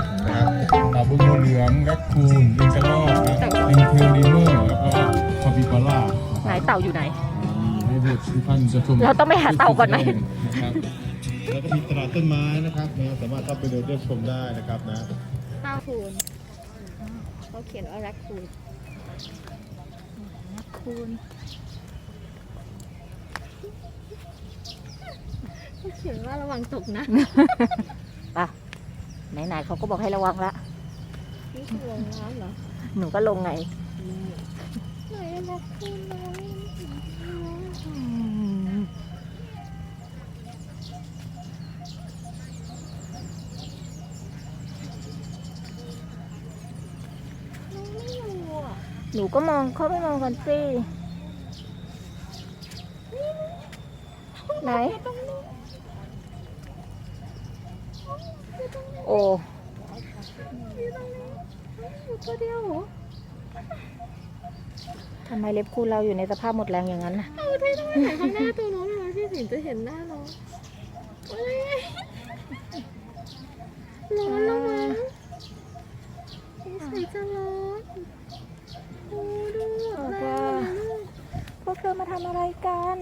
กษ์นะครับเต่าบุญเหลืองแรคคูนลิงกระรอกครับลิงเทลลิเมอร์แล้วก็คาปิบาร่าไหนเต่าอยู่ไหน ให้เด็กทุกท่านจะชมเราต้องไปหาเต่าก่อนไหม นะครับแล้วก็มีตลาดต้นไม้นะครับนะสามารถเข้าไปเดินเลือกชมได้นะครับนะข้าวคูณเขาเขียนว่าแรคคูณคุณเขาเขียนว่าระวังตกนะป่ะ ไหนๆเขาก็บอกให้ระวังละ นี่คือลงน้ำเหรอหนูก็ลงไง ไหนแรคคูณน้อยน้องไม่อยู่อะหนูก็มองเข้าไปมองกันสิ ไหนโอ้อ ตัวเดียวเหรอทำไมเล็บคูณเราอยู่ในสภาพหมดแรงอย่างนั้นน่ะเอาที่ต้องไปไหนข้างหน้าตัวน้องเลยพี่สินจะเห็นหน้าน้องเอ้ยร้อนแล้วมั้งสงสัยจะร้อนโอ้ดูหน้าลูกพวกเธอมาทำอะไรกัน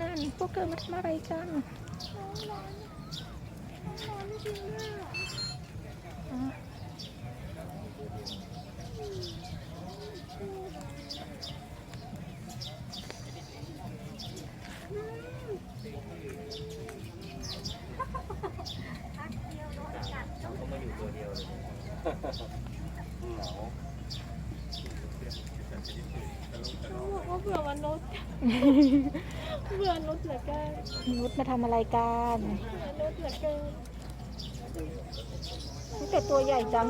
นั่น พวกเธอมาทำอะไรกันร้อนร้อน ร้อนจริงด้วยอะเขาบอกว่าเบื่อมนุษย์เบื่อมนุษย์เหลือเกินนุชมาทำอะไรกัน เบื่อมนุษย์เหลือเกิน นี่แต่ตัวใหญ่จัง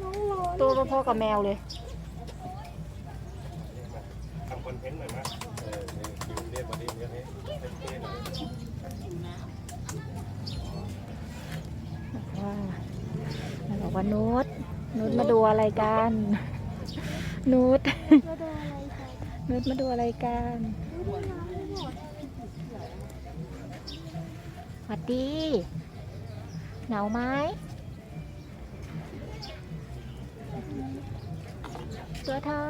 น้องร้อนตัวพอๆกับแมวเลยทำคอนเทนต์หน่อยนะเออคิวเรียกมาดิเรียกให้เป็นเท่หน่อยว่ามันบอกว่านุชนุชมาดูอะไรกันนุชมาดูอะไรกันนุชมาดูอะไรกัน ดูน้ำไม่หมด หวัดดี หนาวไหมตัวเธอ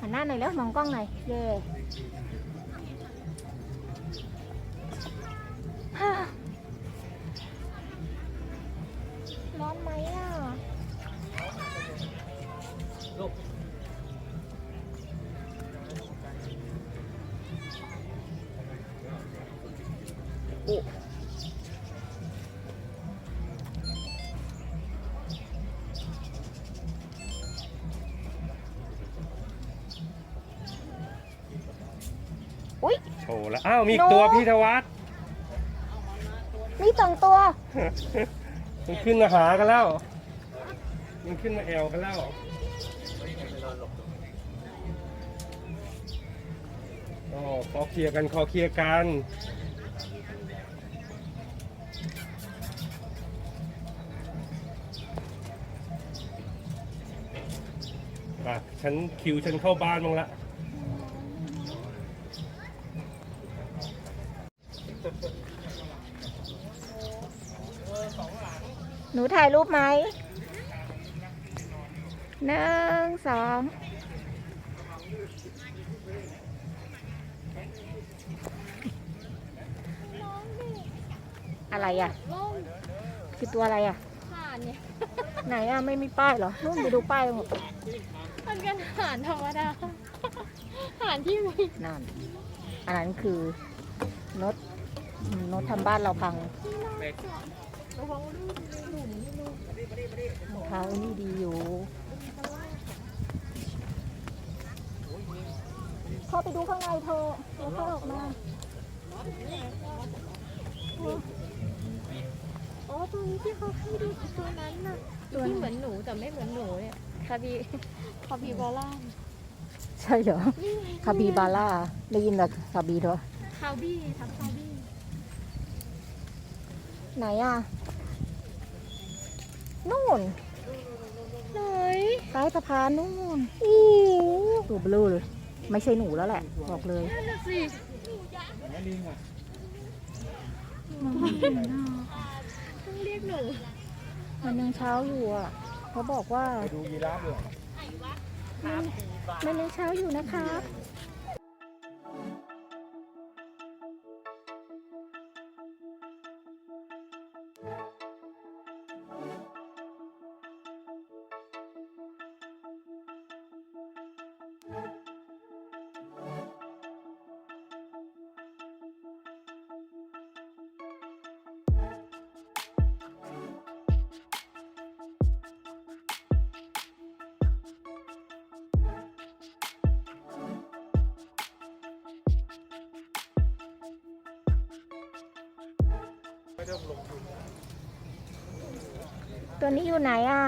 หันหน้าหน่อยแล้วมองกล้องหน่อยเย่ฮ่าร้อนไหมอะ อุ้ย โชว์แล้ว อ้าว มีอีกตัวโน้พี่ธวัฒน์นี่สองตัว มันขึ้นมาหากันแล้ว มันขึ้นมาแอวกันแล้วอ๋อขอเคลียร์กันขอเคลียร์กัน อะฉันคิวฉันเข้าบ้านบ้างละ หนูถ่ายรูปไหมหนึ่งสองอะไรอะล่มคือตัวอะไรอะ ผ่านเนี่ย ไหนอะ ไม่มีป้ายเหรอนู่นไปดูป้ายหมดมันเป็นอาหารธรรมดา อาหารที่มีนั่นอันนั้นคือนดนดทำบ้านเราพังระวังลูกมีหลุมมีลูกรองเท้านี่ดีอยู่เข้าไปดูข้างในเธอะแล้วค่อยออกมาโอ้อ๋อตัวนี้ที่เขาให้ดูคือตัวนั้นน่ะตัวที่เหมือนหนูแต่ไม่เหมือนหนูเนี่ย คาบีคาบีบาร่าใช่เหรอคาบีบาร่าได้ยินแต่คาบีด้วยคาบี้ทับคาบี้ไหนอะนู่นไหนใต้สะพานนู่นตัวเบลอเลย ไม่ใช่หนูแล้วแหละ บอกเลยนั่นน่ะสิต้องเรียกหนู มันยังเช้าอยู่อะ เขาบอกว่า ไปดูยีราฟด้วยมันยังเช้าอยู่นะครับ ตัวนี้อยู่ไหนอะ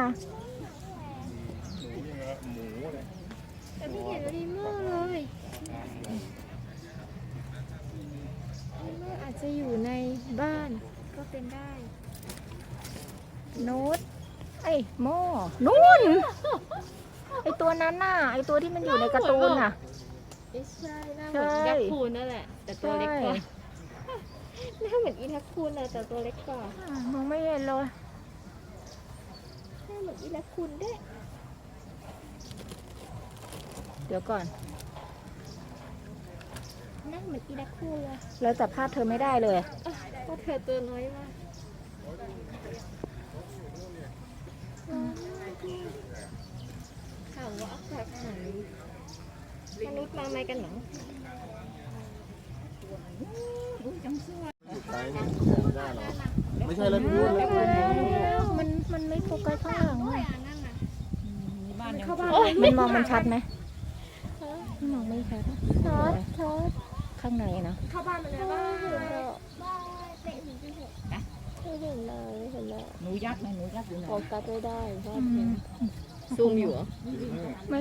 แต่ไม่เห็นลีเมอร์เลยลีเมอร์อาจจะอยู่ในบ้านก็เป็นได้ โน้ตไอ้ยโม่นู่น ไอตัวนั้นน่ะ ไอตัวที่มันอยู่ในการ์ตูนน่ะ ไม่ใช่หน้าเหมือนใช่ยักษ์คูนนั่นแหละ แต่ตัวเล็กกว่าใช่ หน้าเหมือนอีทักคูนเลยแต่ตัวเล็กกว่าอ่ามองไม่เห็นเลยหน้าเหมือนอีทักคูนด้วยเดี๋ยวก่อน หน้าเหมือนอีทักคูนเลยแล้วจับภาพเธอไม่ได้เลยเพราะเธอตัวน้อยมากร้อนมากเลยถามว่าอากาศไหนมนุษย์มาไหมกันหรอ ไม่ใช่แล้วพูดแล้วมันมันไม่โฟกัสข้างหลังอะมันเข้าบ้านมันมองมันชัดไหมมองไม่ชัดชัดชัดข้างในนะเข้าบ้านมาแล้วบ้านไม่เห็นเลยไม่เห็นเลยหนูยักษ์ไหมหนูยักษ์อยู่ไหนโฟกัสไม่ได้ชอบเพราะซูมอยู่เหรอไม่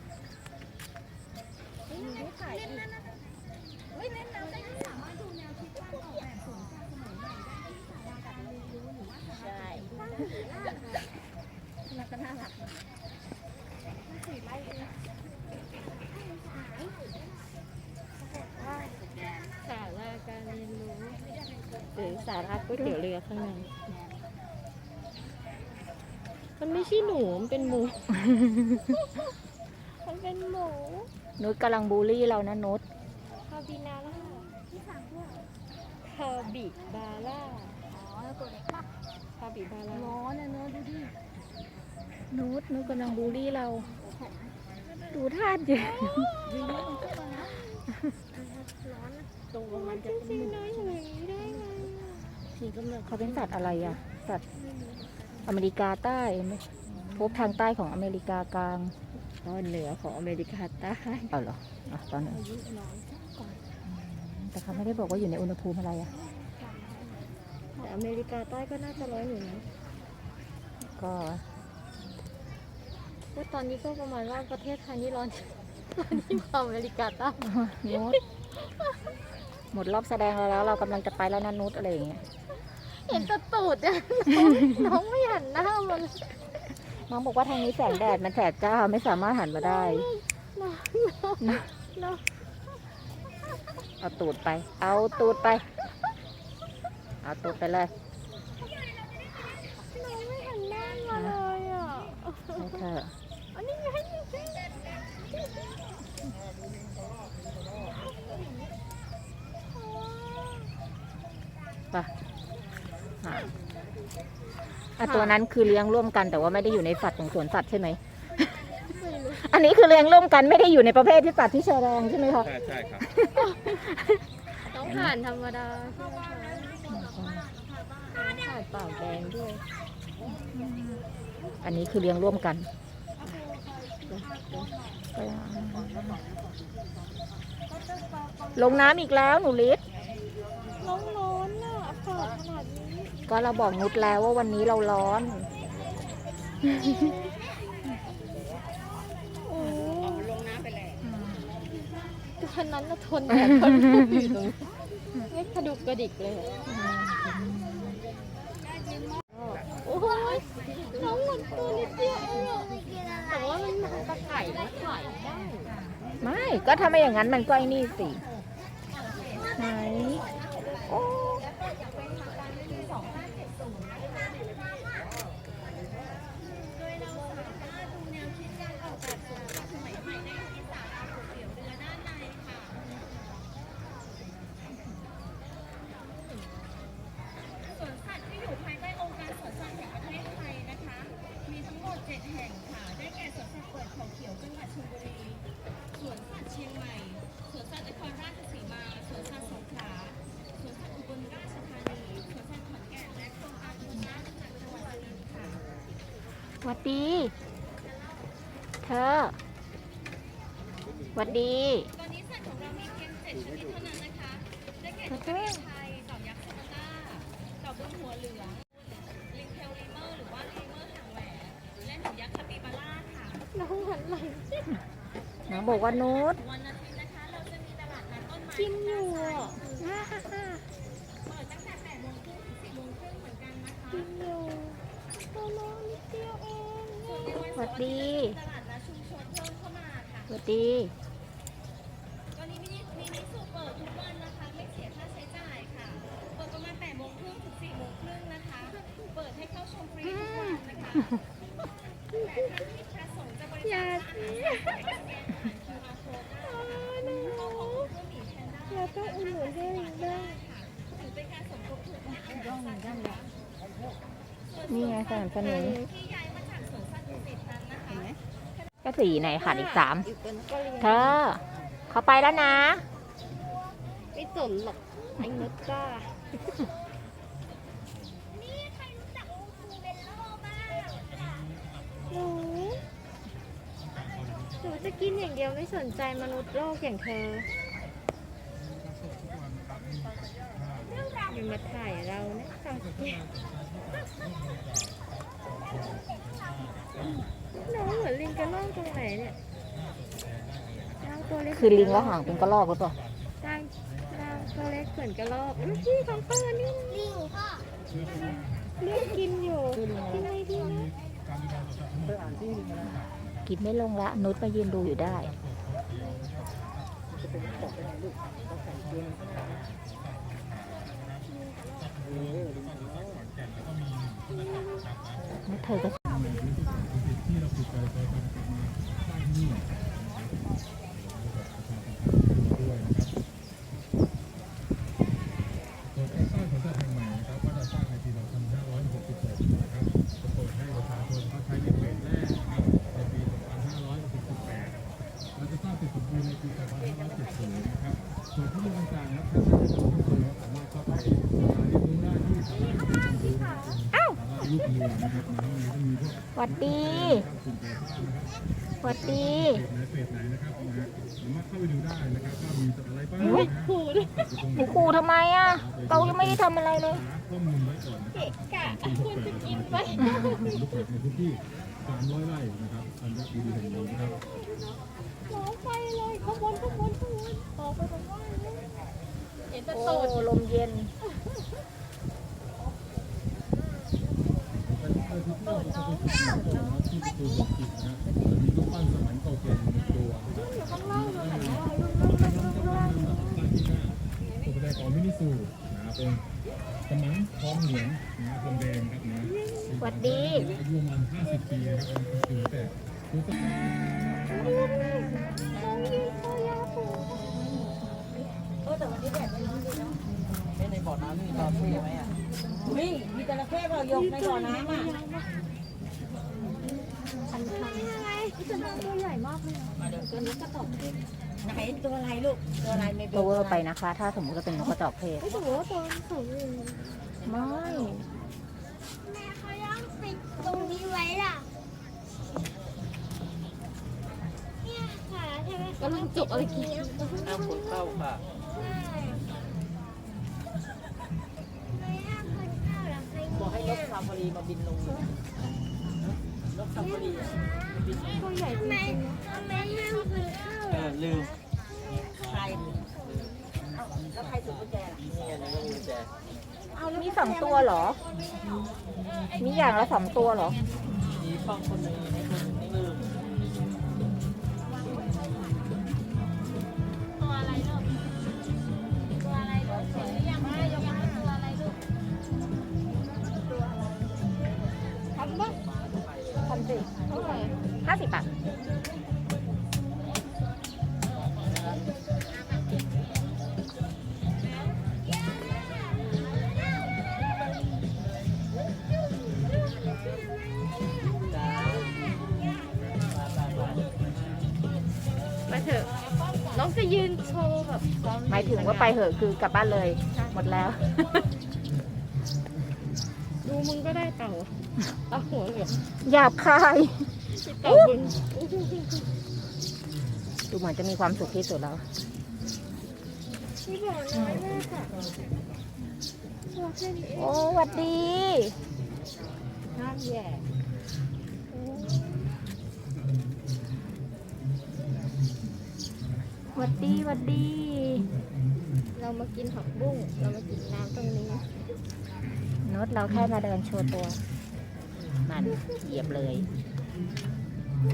สาระการเรียนรู้หรือสาระก๋วยเตี๋ยวเรือข้างในมันไม่ใช่หนู มัน เป็นหมู มันเป็นหมูนุชกำลังบูลลี่เรานะนุชคาบินาร่าคาบิบาร่าอ๋อแล้วตัวเล็กปะคาบิบาร่าร้อนนะเนอะดูดินุชนุชกำลังบูลลี่เรา ดูท่าดิตรงมันจะจริงๆนะอย่างนี้ได้ไงอะทีกำลังเขาเป็นสัตว์อะไรอะ สัตว์อเมริกาใต้ไหม พบทางใต้ของอเมริกากลางตอนเหนือของอเมริกาใต้เอาเหรออะตอนนั้นแต่เขาไม่ได้บอกว่าอยู่ในอุณหภูมิอะไรอะแต่อเมริกาใต้ก็น่าจะร้อนอยู่นะก็ว่าตอนนี้ก็ประมาณว่าประเทศไทยนี่ร้อนร้อนที่งกว่าอเมริกาใต้นุชหมดรอบแสดงเราแล้ว เรากำลังจะไปแล้วนะนุชอะไรอย่างเงี้ยเห็นแตะตูดอะน้องน้องไม่หันหน้ามัน น้องบอกว่าทางนี้แสงแดดมันแสบจ้าไม่สามารถหันมาได้น้องน้องเอาตูดไป เอาตูดไป เอาตูดไปเลยน้องไม่หันหน้ามาเลยอะนี่เธออันนี้ไงไปหา อะตัวนั้นคือเลี้ยงร่วมกันแต่ว่าไม่ได้อยู่ในสัตว์ของสวนสัตว์ใช่ไหมอันนี้คือเลี้ยงร่วมกันไม่ได้อยู่ในประเภทที่สัตว์ที่แสดงใช่ไหมคะใช่ใช่ครับต้องผ่านธรรมดาใช่ไหมคะต้องผ่านปากแดงด้วยอันนี้คือเลี้ยงร่วมกัน ลงน้ำอีกแล้วหนูลิศร้อนร้อนๆน่ะอากาศขนาดนี้ ก็เราบอกนุชแล้วว่าวันนี้เราร้อนโอ้ลงน้ำไปเลยตัวนั้นน่ะทนแต่ทนอยู่ตรงนี้ไม่กระดุกกระดิกเลยอะโอ้ยน้องเหมือนตัวนิดเดียวเองอะแต่ว่ามันมันตะไคร่มันไข่ได้ไม่ก็ถ้าไม่อย่างนั้นมันก็ไอ้นี่สิไหนโอ้ สวนสัตว์ที่อยู่ภายใต้องค์การสวนสัตว์แห่งประเทศไทยนะคะ มีทั้งหมด 7 แห่งค่ะ ได้แก่สวนสัตว์เปิดเขาเขียวจังหวัดชลบุรี สวนสัตว์เชียงใหม่ สวนสัตว์นครราชสีมา สวนสัตว์สงขลา สวนสัตว์อุบลราชธานี สวนสัตว์ขอนแก่น และโครงการอุบลราชธานีจังหวัดสุรินทร์ค่ะ หวัดดี เธอหวัดดี ตอนนี้สัตว์ของเรามีเพียง7ชนิดเท่านั้นนะคะ ได้แก่นกกระเรียนไทยเต่ายักษ์โซนาต้าเต่าบนหัวเหลืองลิงเทลลิเมอร์หรือว่าลิเมอร์หางแหวนและหนูยักษ์คาปิบาร่าค่ะน้องหันหลังน้องบอกว่านุชวันอาทิตย์นะคะ เราจะมีตลาดนัดต้นไม้กินอยู่ วนในวันหวัเสาดร์อาดีทิตย์ตลาดนัดชุมชนเพิ่มเข้ามาค่ะหวัดดี ตอนนี้มินิมินิสูเปิดทุกวันนะคะ ไม่เสียค่าใช้จ่ายค่ะ เปิดประมาณ8โมงครึ่งถึง4โมงครึ่งนะคะ เปิดให้เข้าชมฟรีทุกวันนะคะแต่ท่านที่ประสงค์จะบริจาคอาหารสายสแกนผ่าน QR code ได้ค่ะก็ขอบคุณผู้หมีแพนด้าเราต้องอุ่นหนุนให้ลิงบ้างถือเป็นการสมทบทุนและอาหารสัตว์นะคะ นี่ไงสนับสนุน ที่ย้ายมาจากสวนสัตว์ดุสิตนั้นนะคะ ก็สี่ไหนขาดอีกสามอยู่ตัวนั้นก็เลี้ยงเธอเขาไปแล้วนะ ไม่สนหรอกไอ้นุชก้านี่ใครรู้จักอูทูเบลโล่บ้างหนูหนูจะกินอย่างเดียวไม่สนใจมนุษย์โลกอย่างเธอ อย่ามาถ่ายเรานะตอนนี้น้องเหมือนลิงกระรอกตรงไหนเนี่ยน้องตัวเล็กคือลิงแล้วห่างเป็นกระรอกหรือเปล่าน้องน้องตัวเล็กเหมือนกระรอกอุ๊ยพี่ของเปิ้ลนี่ลิงพ่อเลือกกินอยู่กินไม่ดีนะกินไม่ลงละนุชมายืนดูอยู่ได้นุช เธอก็ วกหวัดดีคุณแปรภาพนะครับหวัดดีเพจไหนเพจไหนนะครับนะฮะสามารถเข้าไปดูได้นะครับว่ามีสัตว์อะไรบ้างนะอุ๊ยฮะอยู่ตรงหไหนนูขู่ทำไมอะ เรายังไม่ได้ทำอะไรเลยหาข้อมูลไว้ก่อนนะครับกะคุณจะกินไหมลูกเพจในพื้นที่300ไร่นะครับอันดับดีๆแห่งนี้นะครับหมอไฟเลยขบวนขบวนขบวนออกไปตรงว่าเลยเห็นแต่โอ้ตูดลมเย็นเป็นเพื่อที่เที่ยวประชาชนที่นะครับที่ประตูหัวจิตนะฮะมีรูปปั้น สมัยเก่าแก่หนึ่งตัวนะครับอยู่ข้างล่างเลยเห็นไหมกำลังกำลังลำดับสร้างที่หน้าตัวแสดงของมินิซูนะครับเป็นกำมังทองเหลืองนะครับทองแดงครับนะหวัดดีอายุประมาณ50 ปีนะครับเป็นคือแต่รู้สึกน้องยิงคอยาวปูในบ่อน้ำมีจระเข้ไหมอะมีมีจระเข้เปล่ายกในบ่อน้ำอะ อันทำยังไงจะน้องตัวใหญ่มากเลยมาเดี๋ยวตัวนี้ก็ตกไหนตัวอะไรลูก ตัวอะไรไม่โตเวอร์ไปนะคะ ถ้าสมมติว่าเป็นนกกระจอกเทศไม่ถือว่าตัวสูงอยู่ไม่แม่เขายังปิดไฟตรงนี้ไว้ล่ะเนี่ยค่ะใช่ไหมกำลังจกอะไรกินห้ามคนเข้าค่ะไม่ห้ามคนเข้าหรอใครบอกให้นกซาฟารีมาบินลง ตัวใหญ่จริงทำไมห้ามคนเข้าเออลืมใครแล้วใครถือกุญแจล่ะนี่ไงนี่ก็มีกุญแจมีสองตัวเหรอ มีอย่างละสองตัวเหรอมีฟังคนหนึ่งให้คนหนึ่งลืม หมายถึงว่าไปเหอะคือกลับบ้านเลย หมดแล้ว ดูมึงก็ได้เต่าเอาหัวเหลืองหยาบคายเต่าบึงดูเหมือนจะมีความสุขที่สุดแล้วที่บอกน้อยมากค่ะตัวแค่นี้เองโอ้หวัดดีห้ามแย่ วัดดีหวัดดี เรามากินผักบุ้ง เรามากินน้ำตรงนี้โนุชเราแค่มาเดินโชว์ตัว มันเหยียบเลย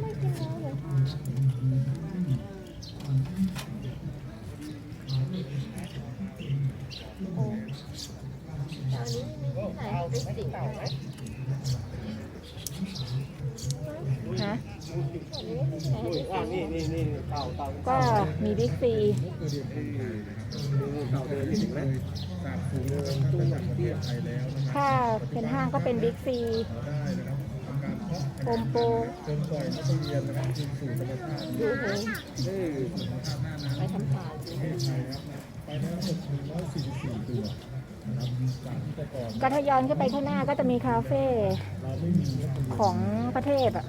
ไม่กินน้ำเลยโอ้ตอนนี้มีที่ไหนไปสิง ไหมฮะอ่านี่นี่นี่เต่าเต่าก็มีบิ๊กซีเต่าเดินนี่ถึงไหมสาบสูงเลยตู้จากประเทศไทยแล้วนะครับถ้าเป็นห้างก็เป็นบิ๊กซีเราได้นะครับทำการเพาะโปมโปจนปล่อยนักเรียนนะครับคืนสู่ธรรมชาติดูโหเอ้ยธรรมชาติหน้าน้ำไปทำตาประเทศไทยนะครับไปทั้งหมด144ตัวนะครับจา กที่แต่ก่อนก็ถ้าย้อนขึ้นไปข้างหน้าก็จะมีคาเฟ่เราไม่มีนักเรียนของประเทศอะ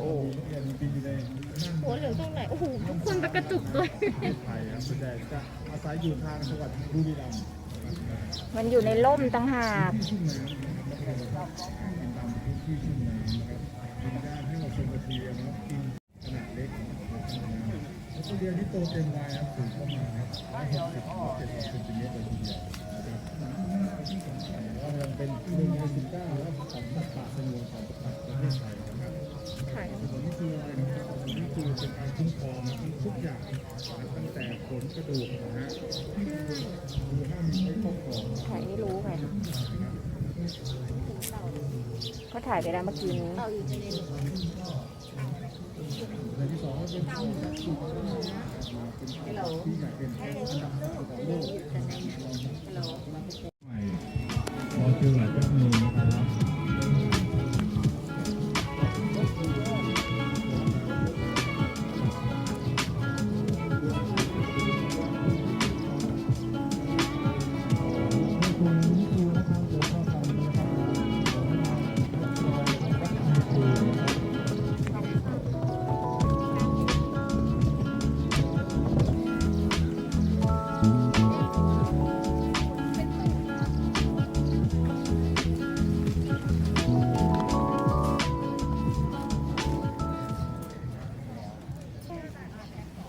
โอ้เรียนปีในนั่งหัวเหลืองตรงไหนโอ้โหทุกคนไปกระจุกด้วยประเทศไทยครับส่วนใหญ่จะอาศัยอยู่ทางจังหวัดบุรีรัมย์มันอยู่ในร่มต่างหากชุ่มน้ำนะครับแล้วก็กินตามพื้นที่ชุ่มน้ำนะครับกินได้ให้เราชมกระเทียมนะครับกินขนาดเล็ก นะครับแล้วก็เรียนที่โตเต็มวัยครับสูงประมาณครับ160ถึง70เซนติเมตรเลยทีเดียวนะครับแล้วยังเป็นหนึ่งในสิบเก้าแล้วของสัตว์ป่าสงวนของประเทศไทยนะครับส่วนนี้คืออะไรนะครับส่วนนี้คือเป็นการคุ้มครองนะครับทุกอย่างนะครับตั้งแต่ขนกระดูกนะฮะคือห้ามใช้ครอบครองถ่ายให้รู้ไงก็ถ่ายไปแล้วเมื่อกี้นี้ อาอยู่ในที่สองก็เป็นที่ที่ที่เราที่ใหญ่เป็นแค่อันดับของโลก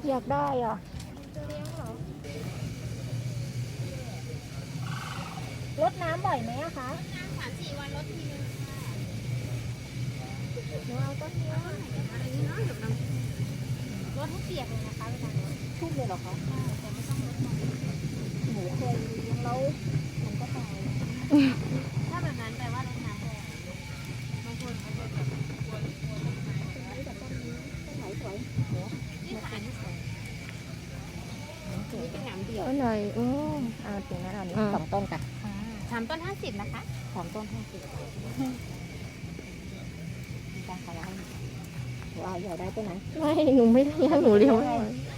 อยากได้อะจะเลี้ยงเหรอรดน้ำบ่อยไหมอะคะสามสี่วันลดทีนึงค่ะหนูเอาต้นนี้อะไรนี้เนาะเดี๋ยวน้ำลดให้เปียกเลยนะคะเวลาลดชุ่มเลยเหรอคะแต่ไม่ต้องลดนมหนูเคยเลี้ยงแล้วมันก็ตาย ถ้าแบบนั้นแปลว่าลดน้ำแรงบางคนเขาจะแบบกลัวกลัวต้นไม้ แต่ต้นนี้ต้นไหนสวย นี่ค่ะอันที่สองนี่เป็นหนามเดี่ยว ต้นไหนโอ้เอาจริงนะเอานี้ อ่า สองต้นกัน สามต้นห้าสิบนะคะสามต้นห้าสิบจ้างเขาแล้วว่าอยากได้ต้นไหนไม่หนูไม่เลี้ยงหนูเลี้ยงไม่ไห